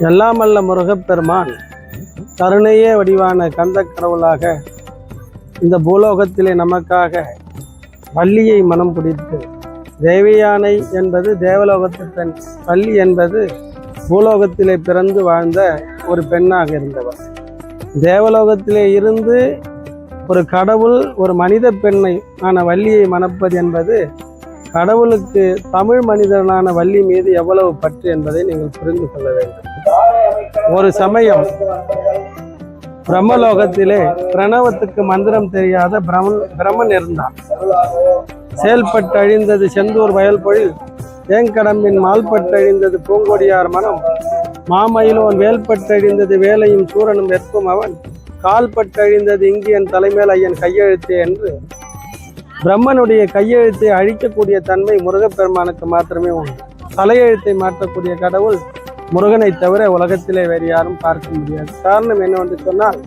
எல்லாம் அல்ல முருகப்பெருமான் கருணையே வடிவான கந்த கடவுளாக இந்த பூலோகத்திலே நமக்காக வள்ளியை மனம் பிடித்து தேவியானை என்பது தேவலோகத்து பெண் வள்ளி என்பது பூலோகத்திலே பிறந்து வாழ்ந்த ஒரு பெண்ணாக இருந்தவர். தேவலோகத்திலே இருந்து ஒரு கடவுள் ஒரு மனித பெண்ணை ஆன வள்ளியை மணப்பது என்பது கடவுளுக்கு தமிழ் மனிதனான வள்ளி மீது எவ்வளவு பற்று என்பதை நீங்கள் புரிந்து கொள்ள வேண்டும். ஒரு சமயம் பிரம்மலோகத்திலே பிரணவத்துக்கு மந்திரம் தெரியாத பிரமன் பிரம்மன் இருந்தான். செயல்பட்டு அழிந்தது செந்தூர் வயல் பொழில் தேங்கடம்பின் மால்பட்டு அழிந்தது பூங்கொடியார் மனம் மாமயிலோன் வேல்பட்டு அழிந்தது வேலையும் சூரனும் வெற்பும் அவன் கால்பட்டு அழிந்தது இங்கு என் தலைமேல் ஐயன் கையெழுத்தே என்று பிரம்மனுடைய கையெழுத்தை அழிக்கக்கூடிய தன்மை முருகப்பெருமானுக்கு மாத்திரமே உண்டு. தலையெழுத்தை மாற்றக்கூடிய கடவுள் முருகனை தவிர உலகத்திலே வேறு யாரும் பார்க்க முடியாது. காரணம் என்னவென்று சொன்னால்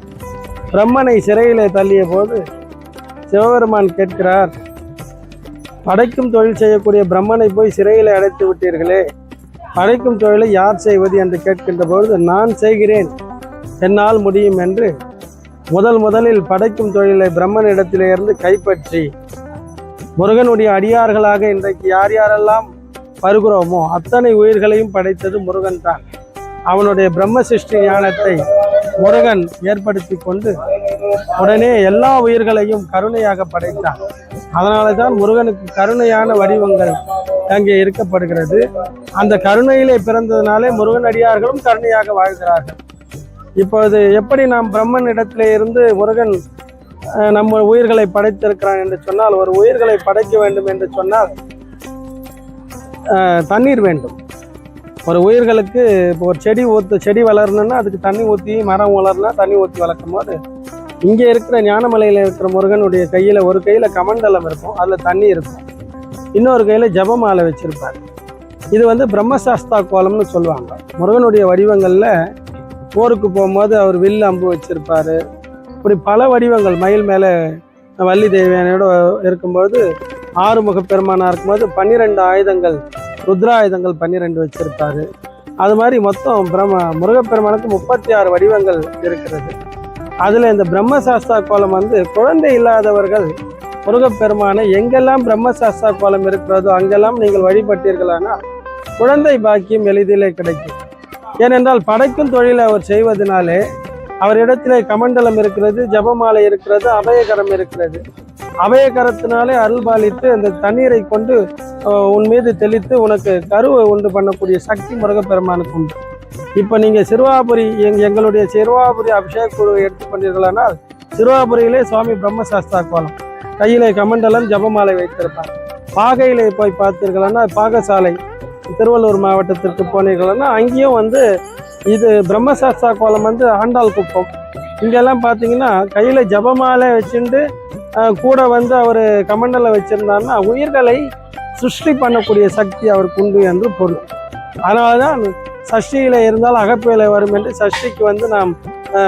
பிரம்மனை சிறையிலே தள்ளிய போது சிவபெருமான் கேட்கிறார் படைக்கும் தொழில் செய்யக்கூடிய பிரம்மனை போய் சிறையில் அடைத்து விட்டீர்களே. படைக்கும் தொழிலை யார் செய்வது? என்று கேட்கின்ற பொழுது நான் செய்கிறேன். என்னால் முடியும் என்று முதல் முதலில் படைக்கும் தொழிலை பிரம்மனிடத்திலிருந்து கைப்பற்றி முருகனுடைய அடியார்களாக இன்றைக்கு யார் யாரெல்லாம் வருகிறோமோ அத்தனை உயிர்களையும் படைத்தது முருகன் தான். அவனுடைய பிரம்ம சிருஷ்டி ஞானத்தை முருகன் ஏற்படுத்தி கொண்டு உடனே எல்லா உயிர்களையும் கருணையாக படைத்தான். அதனால தான் முருகனுக்கு கருணையான வடிவங்கள் அங்கே இருக்கப்படுகிறது அந்த கருணையிலே பிறந்ததினாலே முருகன் அடியார்களும் கருணையாக வாழ்கிறார்கள். இப்பொழுது எப்படி நாம் பிரம்மன் இடத்திலே இருந்து முருகன் நம்ம உயிர்களை படைத்திருக்கிறான் என்று சொன்னால் ஒரு உயிர்களை படைக்க வேண்டும் என்று சொன்னால் தண்ணீர் வேண்டும். ஒரு உயிர்களுக்கு இப்போ ஒரு செடி ஊற்று செடி வளரணும்னா அதுக்கு தண்ணி ஊற்றி மரம் வளரனா தண்ணி ஊற்றி வளர்க்கும் போது இங்கே இருக்கிற ஞானமலையில் இருக்கிற முருகனுடைய கையில் ஒரு கையில் கமண்டலம் இருக்கும் அதில் தண்ணி இருக்கும். இன்னொரு கையில் ஜபமாலை வச்சுருப்பார். இது வந்து பிரம்மசாஸ்தா கோலம்னு சொல்லுவாங்க. முருகனுடைய வடிவங்களில் போருக்கு போகும்போது அவர் வில் அம்பு வச்சுருப்பார். இப்படி பல வடிவங்கள் மயில் மேலே வள்ளி தேவியானையோட இருக்கும்போது ஆறுமுக பெருமானாக இருக்கும்போது பன்னிரெண்டு ஆயுதங்கள் ருத்ராயுதங்கள் பன்னிரெண்டு வச்சிருப்பாரு. அது மாதிரி மொத்தம் பிரம்ம முருகப்பெருமானுக்கு முப்பத்தி ஆறு வடிவங்கள் இருக்கிறது. அதில் இந்த பிரம்மசாஸ்தா கோலம் வந்து குழந்தை இல்லாதவர்கள் முருகப்பெருமானை எங்கெல்லாம் பிரம்மசாஸ்தா கோலம் இருக்கிறதோ அங்கெல்லாம் நீங்கள் வழிபட்டீர்களானால் குழந்தை பாக்கியம் எளிதிலே கிடைக்கும். ஏனென்றால் படைக்கும் தொழிலை அவர் செய்வதனாலே அவரிடத்திலே கமண்டலம் இருக்கிறது ஜபமாலை இருக்கிறது அபயகரம் இருக்கிறது. அபயகரத்தினாலே அருள்பாலித்து அந்த தண்ணீரை கொண்டு உன் மீது தெளித்து உனக்கு கருவை உண்டு பண்ணக்கூடிய சக்தி முருகப்பெருமானுக்கு உண்டு. இப்போ நீங்கள் சிறுவாபுரி எங் எங்களுடைய சிறுவாபுரி அபிஷேக குழுவை எடுத்துக்கொண்டீர்களானால் சிறுவாபுரியிலே சுவாமி பிரம்மசாஸ்தா கோலம். கையிலே கமண்டலம் ஜபமாலை வைத்திருப்பார். பாகையிலே போய் பார்த்தீர்களானா பாகசாலை திருவள்ளூர் மாவட்டத்திற்கு போனீர்கள்னா அங்கேயும் வந்து இது பிரம்மசாஸ்தா கோலம் வந்து ஆண்டாள் குப்பம். இங்கெல்லாம் பார்த்தீங்கன்னா கையில் ஜபமாலை வச்சுட்டு கூட வந்து அவர் கமண்டலை வச்சுருந்தாருன்னா உயிர்களை சிருஷ்டி பண்ணக்கூடிய சக்தி அவருக்கு உண்டு என்று பொருள். அதனால தான் சஷ்டியில் இருந்தால் அகப்பேலை வரும் என்று சஷ்டிக்கு வந்து நாம்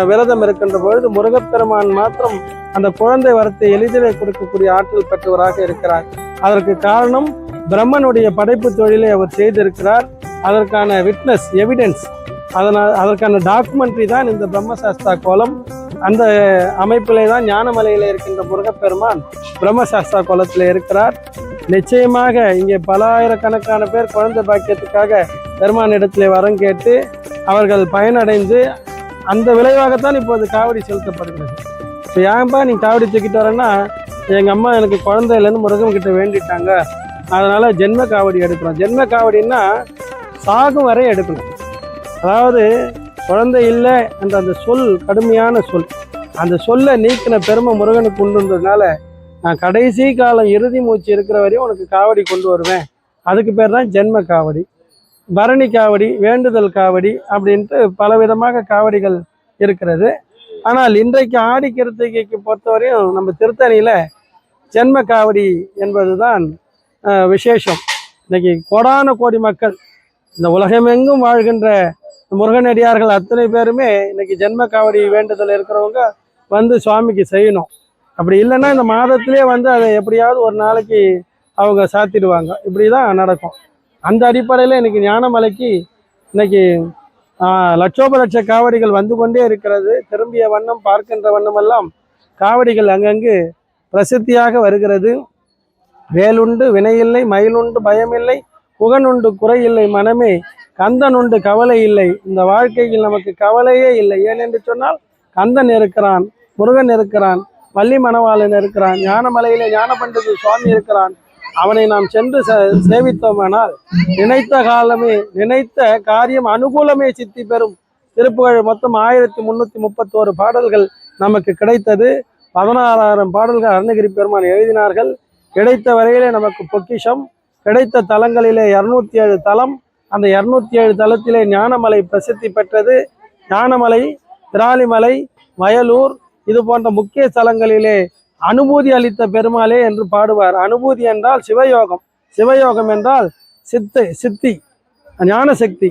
விரதம் இருக்கின்ற பொழுது முருகப்பெருமான் மாத்திரம் அந்த குழந்தை வரத்தை எளிதிலே கொடுக்கக்கூடிய ஆற்றல் பெற்றவராக இருக்கிறார். அதற்கு காரணம் பிரம்மனுடைய படைப்பு தொழிலை அவர் செய்திருக்கிறார். அதற்கான விட்னஸ் எவிடன்ஸ் அதனால் அதற்கான டாக்குமெண்ட்ரி தான் இந்த பிரம்மசாஸ்தா கோலம். அந்த அமைப்பிலே தான் ஞானமலையில் இருக்கின்ற முருகப்பெருமான் பிரம்மசாஸ்தா கோலத்தில் இருக்கிறார். நிச்சயமாக இங்கே பல ஆயிரக்கணக்கான பேர் குழந்தை பாக்கியத்துக்காக பெருமான் இடத்திலே வரம் கேட்டு அவர்கள் பயனடைந்து அந்த விளைவாகத்தான் இப்போது காவடி செலுத்தப்படுகிறது. இப்போ ஏன்பா நீ காவடி தூக்கிட்டு வரேன்னா எங்கள் அம்மா எனக்கு குழந்தையிலேருந்து முருகன் கிட்ட வேண்டிட்டாங்க. அதனால் ஜென்ம காவடி எடுக்கிறோம். ஜென்ம காவடின்னா சாகும் வரை எடுக்கணும். அதாவது குழந்தை இல்லை என்ற அந்த சொல் கடுமையான சொல். அந்த சொல்லை நீக்கின பெருமை முருகனுக்கு உண்டுன்றதுனால நான் கடைசி காலம் இறுதி மூச்சு இருக்கிற வரையும் உனக்கு காவடி கொண்டு வருவேன். அதுக்கு பேர் தான் ஜென்ம காவடி. பரணி காவடி வேண்டுதல் காவடி அப்படின்ட்டு பலவிதமாக காவடிகள் இருக்கிறது. ஆனால் இன்றைக்கு ஆடி கிருத்திகைக்கு பொறுத்தவரையும் நம்ம திருத்தணியில் ஜென்ம காவடி என்பது தான் விசேஷம். இன்றைக்கி கோடான கோடி மக்கள் இந்த உலகமெங்கும் வாழ்கின்ற முருகனடியார்கள் அத்தனை பேருமே இன்னைக்கு ஜென்ம காவடி வேண்டுதல் இருக்கிறவங்க வந்து சுவாமிக்கு செய்யணும். அப்படி இல்லைன்னா இந்த மாதத்திலே வந்து அதை எப்படியாவது ஒரு நாளைக்கு அவங்க சாத்திடுவாங்க. இப்படி தான் நடக்கும். அந்த அடிப்படையில் இன்னைக்கு ஞானமலைக்கு இன்னைக்கு லட்சோப லட்ச காவடிகள் வந்து கொண்டே இருக்கிறது. திரும்பிய வண்ணம் பார்க்கின்ற வண்ணமெல்லாம் காவடிகள் அங்கங்கு பிரசித்தியாக வருகிறது. வேலுண்டு வினையில்லை மயிலுண்டு பயமில்லை புகனுண்டு குறையில்லை மனமே கந்தன் உண்டு கவலை இல்லை. இந்த வாழ்க்கையில் நமக்கு கவலையே இல்லை. ஏனென்று சொன்னால் கந்தன் இருக்கிறான் முருகன் இருக்கிறான் வள்ளி மணவாளன் இருக்கிறான் ஞானமலையிலே ஞானபண்டித சுவாமி இருக்கிறான். அவனை நாம் சென்று சேவித்தோமானால் நினைத்த காலமே நினைத்த காரியம் அனுகூலமே சித்தி பெறும். திருப்புகழ் மொத்தம் ஆயிரத்தி முன்னூற்றி முப்பத்தோரு பாடல்கள் நமக்கு கிடைத்தது. பதினாறாயிரம் பாடல்கள் அருணகிரி பெருமான் எழுதினார்கள். கிடைத்த வரையிலே நமக்கு பொக்கிஷம். கிடைத்த தலங்களிலே இரநூத்தி ஏழு தலம். அந்த இரநூத்தி ஏழு தளத்திலே ஞானமலை பிரசித்தி பெற்றது. ஞானமலை விராலிமலை வயலூர் இது போன்ற முக்கிய ஸ்தலங்களிலே அனுபூதி அளித்த பெருமாளே என்று பாடுவார். அனுபூதி என்றால் சிவயோகம். சிவயோகம் என்றால் சித்து சித்தி ஞான சக்தி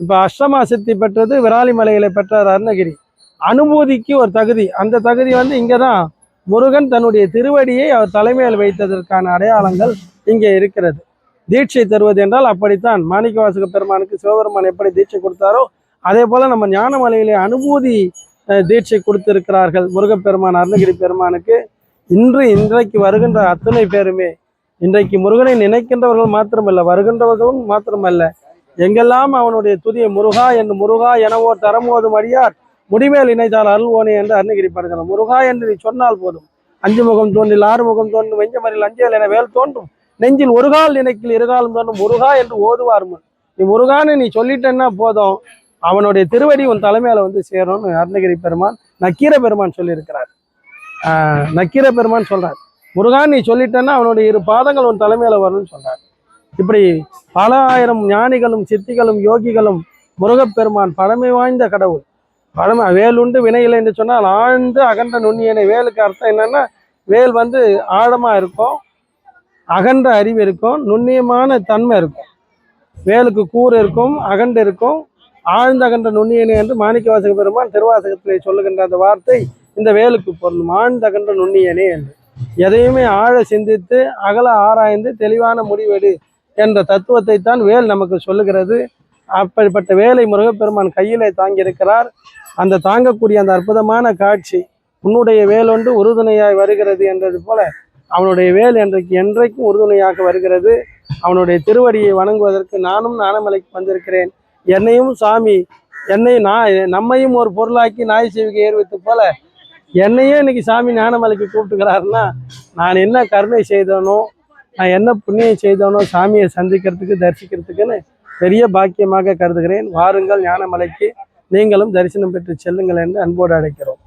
இப்போ அஷ்டமா சித்தி பெற்றது விராலிமலையில் பெற்றார் அருணகிரி. அனுபூதிக்கு ஒரு தகுதி. அந்த தகுதி வந்து இங்கே தான் முருகன் தன்னுடைய திருவடியை அவர் தலைமையில் வைத்ததற்கான அடையாளங்கள் இங்கே இருக்கிறது. தீட்சை தருவது என்றால் அப்படித்தான். மாணிக்கவாசக பெருமானுக்கு சிவபெருமான் எப்படி தீட்சை கொடுத்தாரோ அதே போல நம்ம ஞானமலையிலே அனுபூதி தீட்சை கொடுத்திருக்கிறார்கள். முருகப்பெருமான் அருணகிரி பெருமானுக்கு. இன்று இன்றைக்கு வருகின்ற அத்தனை பேருமே இன்றைக்கு முருகனை நினைக்கின்றவர்கள் மாத்திரமல்ல வருகின்றவர்களும் மாத்திரமல்ல. எங்கெல்லாம் அவனுடைய துதிய முருகா என்று முருகா எனவோ தரமோதும் அடியார் முடிமேல் இணைத்தால் அருள்வோனே என்று அருணகிரி பாடுகிறார் முருகா என்று நீ சொன்னால் போதும். அஞ்சு முகம் தோன்றில் ஆறு முகம் தோன்றும் வெஞ்சமரில் அஞ்சல் என வேல் தோன்றும். நெஞ்சில் ஒரு கால் நினைக்கில் இருகாலும் தோன்றும் முருகா என்று ஓதுவார் முன். நீ முருகான்னு நீ சொல்லிட்டேன்னா போதும். அவனுடைய திருவடி உன் தலைமையில வந்து சேரும்னு அருணகிரி பெருமான் நக்கீர பெருமான் சொல்லியிருக்கிறார். ஆஹ் நக்கீர பெருமான் சொல்றார். முருகான் நீ சொல்லிட்டேன்னா அவனுடைய இரு பாதங்கள் உன் தலைமையில வரும்னு சொல்றார். இப்படி பல ஆயிரம் ஞானிகளும் சித்திகளும் யோகிகளும் முருகப்பெருமான் பழமை வாய்ந்த கடவுள். பழமை வேலுண்டு வினையில்லை என்று சொன்னால் ஆழ்ந்து அகன்ற நுண்ணியனை. வேலுக்கு அர்த்தம் என்னன்னா வேல் வந்து ஆழமா இருக்கும் அகன்ற அறிவு இருக்கும் நுண்ணியமான தன்மை இருக்கும். வேலுக்கு கூறு இருக்கும் அகண்டு இருக்கும். ஆழ்ந்த அகன்ற நுண்ணியனை என்று மாணிக்கவாசக பெருமான் திருவாசகத்திலே சொல்லுகின்ற அந்த வார்த்தை இந்த வேலுக்கு பொருள் ஆழ்ந்த அகன்ற நுண்ணியனே என்று. எதையுமே ஆழ சிந்தித்து அகல ஆராய்ந்து தெளிவான முடிவெடு என்ற தத்துவத்தை தான் வேல் நமக்கு சொல்லுகிறது. அப்படிப்பட்ட வேலை முருகப்பெருமான் கையிலே தாங்கியிருக்கிறார். அந்த தாங்கக்கூடிய அந்த அற்புதமான காட்சி உன்னுடைய வேலொன்று உறுதுணையாய் வருகிறது என்றது போல அவனுடைய வேல் என்றைக்கு என்றைக்கும் உறுதுணையாக வருகிறது. அவனுடைய திருவடியை வணங்குவதற்கு நானும் நாணமலைக்கு வந்திருக்கிறேன். என்னையும் சாமி என்னை நான் நம்மையும் ஒரு பொருளாக்கி நாய் சேவிக்கை ஏறுவித்து போல என்னையும் இன்னைக்கு சாமி ஞானமலைக்கு கூப்பிட்டுக்கிறாருன்னா நான் என்ன கருணை செய்தனோ நான் என்ன புண்ணியம் செய்தனோ சாமியை சந்திக்கிறதுக்கு தரிசிக்கிறதுக்குன்னு பெரிய பாக்கியமாக கருதுகிறேன். வாருங்கள் ஞானமலைக்கு நீங்களும் தரிசனம் பெற்று செல்லுங்கள் என்று அன்போடு அழைக்கிறோம்.